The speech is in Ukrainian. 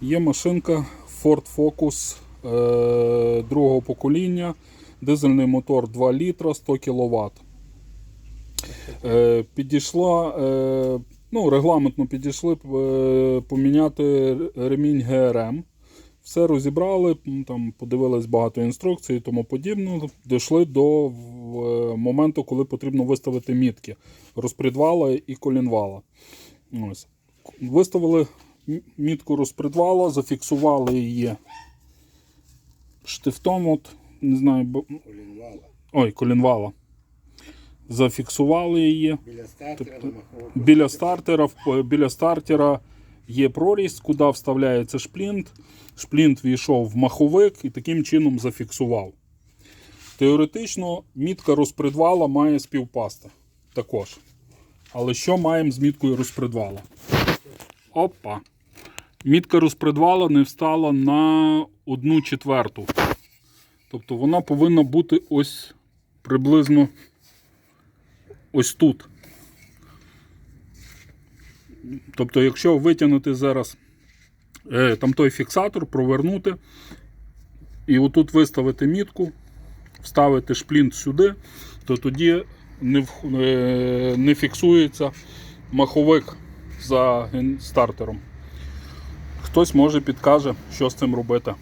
Є машинка Ford Focus е, другого покоління, дизельний мотор 2 літра 100 кВт. Е, підійшла, е, ну, регламентно підійшли е, поміняти ремінь ГРМ. Все розібрали, там подивились багато інструкцій і тому подібне. Дійшли до моменту, коли потрібно виставити мітки розпредвала і колінвала. Ось. Виставили мітку розпредвала, зафіксували її штифтом. От, не знаю, бо- Колінвала. ой, колінвала. Зафіксували її. Біля стартера Тобто. Біля стартера, біля стартера є прорізь, куди вставляється шплінт. Шплінт війшов в маховик і таким чином зафіксував. Теоретично мітка розпредвала має співпасти також. Але що маємо з міткою розпредвала? Опа. Мітка розпредвала не встала на одну четверту. Тобто вона повинна бути ось приблизно ось тут. Тобто, якщо витягнути зараз е, там той фіксатор, провернути і отут виставити мітку, вставити шплінт сюди, то тоді не, е, не фіксується маховик за стартером. Хтось може підкаже, що з цим робити.